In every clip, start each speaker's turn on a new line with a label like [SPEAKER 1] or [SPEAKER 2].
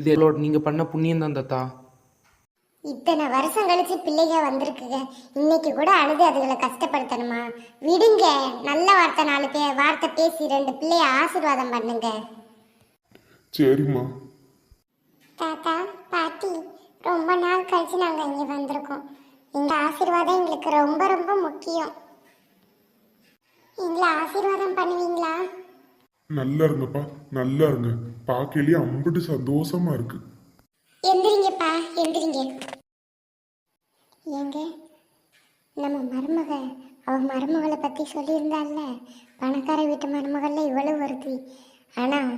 [SPEAKER 1] இது எல்லோட நீங்கள் பண்ண புண்ணியம் தான் தாத்தா.
[SPEAKER 2] இத்தனை வருஷம் கழிச்சு பிள்ளைங்க வந்திருக்குங்க. இன்னைக்கு கூட அழுது அதுகளை கஷ்டப்படுத்தணுமா? விடுங்க. நல்ல வார்த்தை நாலு பேர் வார்த்தை பேசி ரெண்டு பிள்ளைய ஆசீர்வாதம் பண்ணுங்க.
[SPEAKER 3] சரிம்மா.
[SPEAKER 2] தாத்தா பாட்டி ரொம்ப நாள் கழிச்சு நாங்கள் இங்கே வந்திருக்கோம். இந்த ஆசீர்வாதம் எங்களுக்கு ரொம்ப ரொம்ப முக்கியம்.
[SPEAKER 3] நல்லா இருங்கப்பா நல்லா இருங்க. பார்க்கலையே அம்பிட்டு சந்தோஷமா இருக்கு.
[SPEAKER 2] எந்திரிங்கப்பா எந்திரிங்க. ஏங்க நம்ம மருமக அவ மருமகளை பற்றி சொல்லியிருந்தால பணக்கார வீட்டு மருமகளில் இவ்வளவு வருது ஆனால்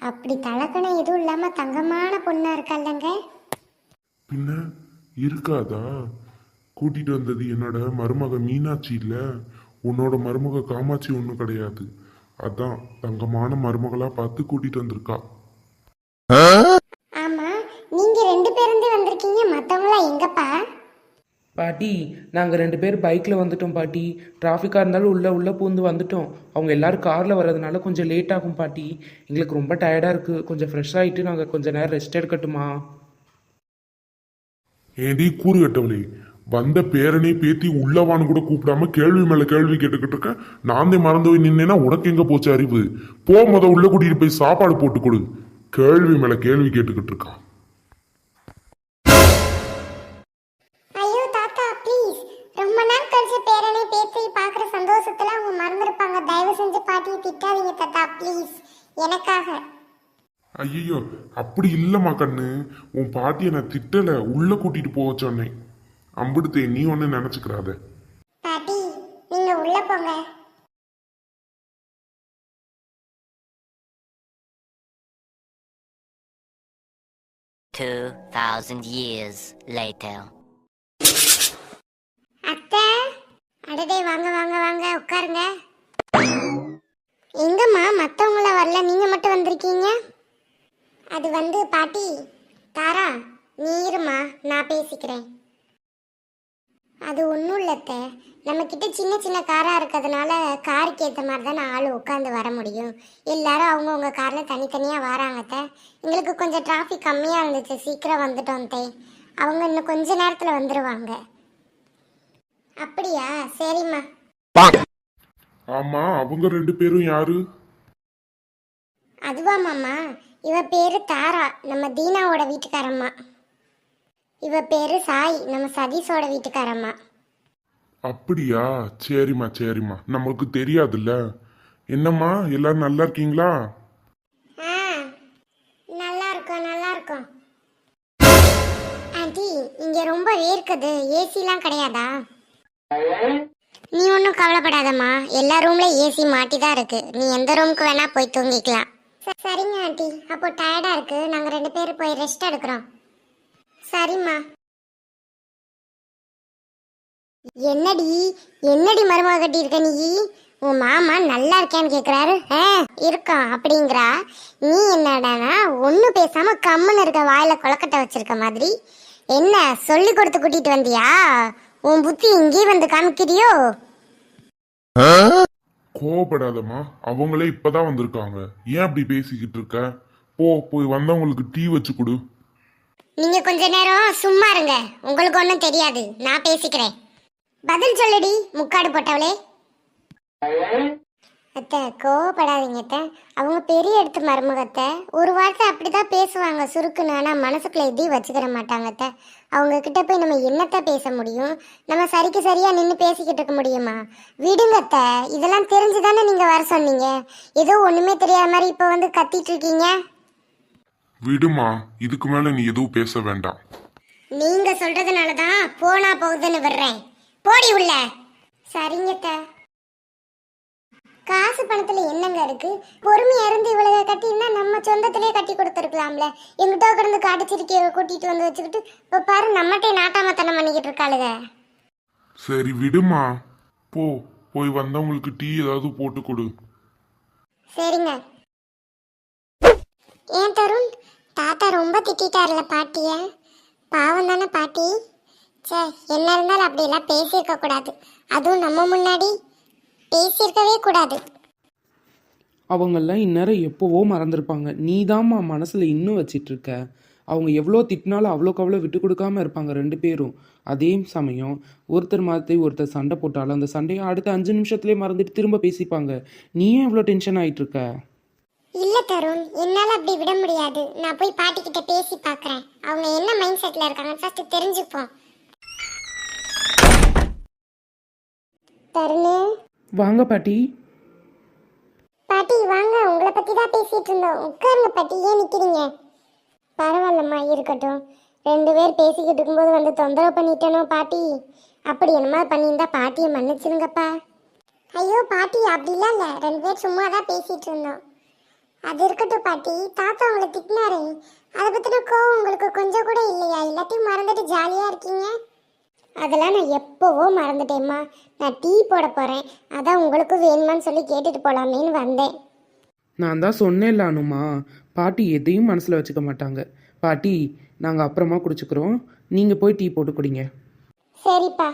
[SPEAKER 2] அப்படி தலக்கணம் எதுவும் இல்லாமல் தங்கமான பொண்ணாக இருக்கால்லங்க.
[SPEAKER 3] பின்ன இருக்காதா? கூட்டிட்டு வந்தது என்னோட மருமக மீனாட்சி இல்ல. உன்னோட மருமக காமாட்சி ஒன்றும் கிடையாது. அதான் தங்கமான மருமகளா பார்த்து கூட்டிட்டு வந்திருக்கா.
[SPEAKER 2] ஆமாம் நீங்கள் ரெண்டு பேருந்து வந்திருக்கீங்க மற்றவங்களாம் எங்கப்பா?
[SPEAKER 1] பாட்டி நாங்கள் ரெண்டு பேர் பைக்கில் வந்துட்டோம் பாட்டி. டிராஃபிக்காக இருந்தாலும் உள்ளே உள்ளே பூந்து வந்துட்டோம். அவங்க எல்லாரும் காரில் வர்றதுனால கொஞ்சம் லேட் ஆகும் பாட்டி. எங்களுக்கு ரொம்ப டயர்டாக இருக்குது கொஞ்சம் ஃப்ரெஷ் ஆகிட்டு நாங்கள் கொஞ்சம் நேரம் ரெஸ்ட் எடுக்கட்டுமா?
[SPEAKER 3] ஏடி கூறு கட்டவளே? வந்த பேரனே பேத்தி உள்ளவான்னு கூட கூப்பிடாம கேள்வி மேல கேள்வி கேட்டுக்கிட்டு இருக்க. நான் தான் மறந்து போய் நின்னேன்னா உனக்கு எங்க போச்சு அறிவு? போ முத உள்ள கூட்டிட்டு போய் சாப்பாடு போட்டு கொடு. கேள்வி மேல கேள்வி கேட்டுக்கிட்டு இருக்கான்
[SPEAKER 2] சந்தோஷத்துல அவங்க மறந்துருப்பாங்க. தயவு செஞ்சு பாட்டியை திட்டாதீங்க தாத்தா ப்ளீஸ் எனக்காக.
[SPEAKER 3] ஐயோ அப்படி இல்லம்மா கண்ணு. உன் பாட்டியை நான் திட்டல. உள்ள கூட்டிட்டு போக சொன்னேன். அம்பிடுத்தே நீ ஒன்னு நினைச்சுக்கிறாத.
[SPEAKER 2] பாட்டி நீங்க உள்ள போங்க.
[SPEAKER 4] Two thousand years later.
[SPEAKER 2] அத்தை அடடே வாங்க வாங்க வாங்க உட்காருங்க. எங்கம்மா மற்றவங்கள வரல நீங்க மட்டும் வந்திருக்கீங்க? அது வந்து பாட்டி தாரா நீ இருமா நான் பேசிக்கிறேன். அது ஒன்றும் இல்லத்த. நம்ம கிட்ட சின்ன சின்ன காராக இருக்கிறதுனால காருக்கு ஏற்ற மாதிரி தான் நான் ஆள் உட்காந்து வர முடியும். எல்லாரும் அவங்கவுங்க காரில் தனித்தனியாக வராங்கத்த எங்களுக்கு கொஞ்சம் டிராஃபிக் கம்மியாக இருந்துச்சு. சீக்கிரம் வந்துட்டோம் தே அவங்க இன்னும் கொஞ்ச நேரத்தில் வந்துடுவாங்க அப்படியா? சரிம்மா.
[SPEAKER 3] ஆமா அவங்க ரெண்டு பேரும் யாரு?
[SPEAKER 2] அதுவா மாமா இவ பேரு தாரா. நம்ம தீனாவோட வீட்டுக்காரம்மா. இவ பேரு சாய். நம்ம சதீஷோட வீட்டுக்காரம்மா.
[SPEAKER 3] அப்படியா? சரிம்மா சரிம்மா. நம்மளுக்கு தெரியாதுல்ல. என்னம்மா எல்லாரும் நல்லா இருக்கீங்களா?
[SPEAKER 2] ஆ நல்லா இருக்கும் நல்லா இருக்கும். ஆண்டி இங்க ரொம்ப வேர்க்குது. ஏசிலாம் கிடையாதா? நீ ஒன்றும் கவலைப்படாதம்மா. எல்லா ரூம்ல ஏசி மாட்டி தான் இருக்கு. நீ எந்த ரூமுக்கு வேணா போய் தூங்கிக்கலாம். சரிங்க ஆண்டி. அப்போ டயர்டா இருக்கு. நாங்க ரெண்டு பேரும் போய் ரெஸ்ட் எடுக்கிறோம். சரிம்மா. என்னடி என்னடி மருமக கட்டி இருக்க நீ? உன் மாமா நல்லா இருக்கியான்னு கேக்குறாரு. ஆ இருக்கான் அப்படிங்கிறா. நீ என்னடானா ஒண்ணு பேசாம கம்முன்னு இருக்க வாயில கொலக்கட்டை வச்சிருக்க மாதிரி. என்ன சொல்லி கொடுத்து கூட்டிட்டு வந்தியா? உன் புத்தி இங்கே வந்து காமிக்கிறியோ?
[SPEAKER 3] கோவப்படாதம்மா அவங்களே இப்பதான் வந்திருக்காங்க. ஏன் அப்படி பேசிக்கிட்டு இருக்க? போ போய் வந்தவங்களுக்கு டீ வச்சு கொடு.
[SPEAKER 2] நீங்க கொஞ்ச நேரம் சும்மா இருங்க. உங்களுக்கு ஒன்றும் தெரியாது. நான் பேசிக்கிறேன். பதில் சொல்லுடி முக்காடு போட்டவளே. அத்தை கோவப்படாதீங்க அத்தை. அவங்க பெரிய எடுத்து மருமகத்தை. ஒரு வார்த்தை அப்படிதான் பேசுவாங்க. சுருக்குன்னு ஆனால் மனசுக்குள்ள எதையும் வச்சுக்கிற மாட்டாங்க அத்தை. அவங்க கிட்ட போய் நம்ம என்னத்த பேச முடியும்? நம்ம சரிக்கு சரியா நின்று பேசிக்கிட்டு இருக்க முடியுமா? விடுங்க அத்தை. இதெல்லாம் தெரிஞ்சு தானே நீங்கள் வர சொன்னீங்க? ஏதோ ஒன்றுமே தெரியாத மாதிரி இப்போ வந்து கத்திட்டு இருக்கீங்க?
[SPEAKER 3] விடுமா இதுக்கு மேல நீ எதுவும் பேச வேண்டாம்.
[SPEAKER 2] நீங்க சொல்றதுனால தான் போனா போகுதுன்னு விடுறேன். போடி உள்ள. சரிங்க. காசு பணத்துல என்னங்க இருக்கு? பொறுமையா இருந்து இவ்வளவு கட்டியிருந்தா நம்ம சொந்தத்திலே கட்டி கொடுத்துருக்கலாம்ல. எங்கிட்ட கிடந்து காட்டுச்சிருக்கைய கூட்டிட்டு வந்து வச்சுக்கிட்டு இப்ப பாரு நம்மகிட்டே நாட்டாமத்தனம் பண்ணிக்கிட்டு இருக்காளுங்க
[SPEAKER 3] சரி விடுமா. போ போய் வந்தவங்களுக்கு டீ ஏதாவது போட்டு கொடு.
[SPEAKER 2] சரிங்க. ஏன் தருண்? தாத்தா ரொம்ப திட்டாருல பாட்டிய. பாவம் தானே பாட்டி. சே என்ன இருந்தாலும் அப்படியெல்லாம் பேசியிருக்க கூடாது. அதுவும் நம்ம முன்னாடி. பேசியிருக்கவே கூடாது.
[SPEAKER 1] அவங்கெல்லாம் இந்நேரம் எப்போவோ மறந்துருப்பாங்க. நீ தாம்மா மனசில் இன்னும் வச்சிட்டு இருக்க அவங்க எவ்வளோ திட்டினாலும் அவ்வளோக்கு அவ்வளோ விட்டு கொடுக்காம இருப்பாங்க ரெண்டு பேரும். அதே சமயம் ஒருத்தர் மாற்றி ஒருத்தர் சண்டை போட்டாலும் அந்த சண்டையை அடுத்த அஞ்சு நிமிஷத்துலேயே மறந்துட்டு திரும்ப பேசிப்பாங்க. நீ ஏன் இவ்வளோ டென்ஷன் ஆகிட்டு இருக்க
[SPEAKER 2] இல்ல தருண் என்னால அப்படி விட முடியாது. நான் போய் பாட்டி கிட்ட பேசி பார்க்கறேன் அவங்க என்ன மைண்ட் செட்ல இருக்காங்க ஃபர்ஸ்ட் தெரிஞ்சுப்போம். தருணு?
[SPEAKER 1] வாங்க பாட்டி.
[SPEAKER 2] பாட்டி வாங்க. உங்களை பத்தி தான் பேசிட்டு இருந்தோம். உட்காருங்க பாட்டி ஏன் நிக்கிறீங்க? பரவாயில்லம்மா இருக்கட்டும். ரெண்டு பேர் பேசிக்கிட்டு இருக்கும்போது வந்து தொந்தரவு பண்ணிட்டேனோ பாட்டி? அப்படி என்னமா பண்ணியிருந்தா பாட்டியை மன்னிச்சிருங்கப்பா. ஐயோ பாட்டி அப்படிலாம் இல்லை. ரெண்டு பேர் சும்மா தான் பேசிட்டு இருந்தோம். அது இருக்கட்டும் பாட்டி. தாத்தா உங்களை திட்டினாரு. அதை பத்தின கோவம் உங்களுக்கு கொஞ்சம் கூட இல்லையா? எல்லாத்தையும் மறந்துட்டு ஜாலியா இருக்கீங்க? அதெல்லாம் நான் எப்போவோ மறந்துட்டேம்மா. நான் டீ போட போறேன். அதான் உங்களுக்கும் வேணுமான்னு சொல்லி கேட்டுட்டு போலாமேன்னு வந்தேன்.
[SPEAKER 1] நான் தான் சொன்னேன்ல அனுமா. பாட்டி எதையும் மனசில் வச்சுக்க மாட்டாங்க. பாட்டி நாங்கள் அப்புறமா குடிச்சுக்கிறோம். நீங்கள் போய் டீ போட்டு குடிங்க.
[SPEAKER 2] சரிப்பா.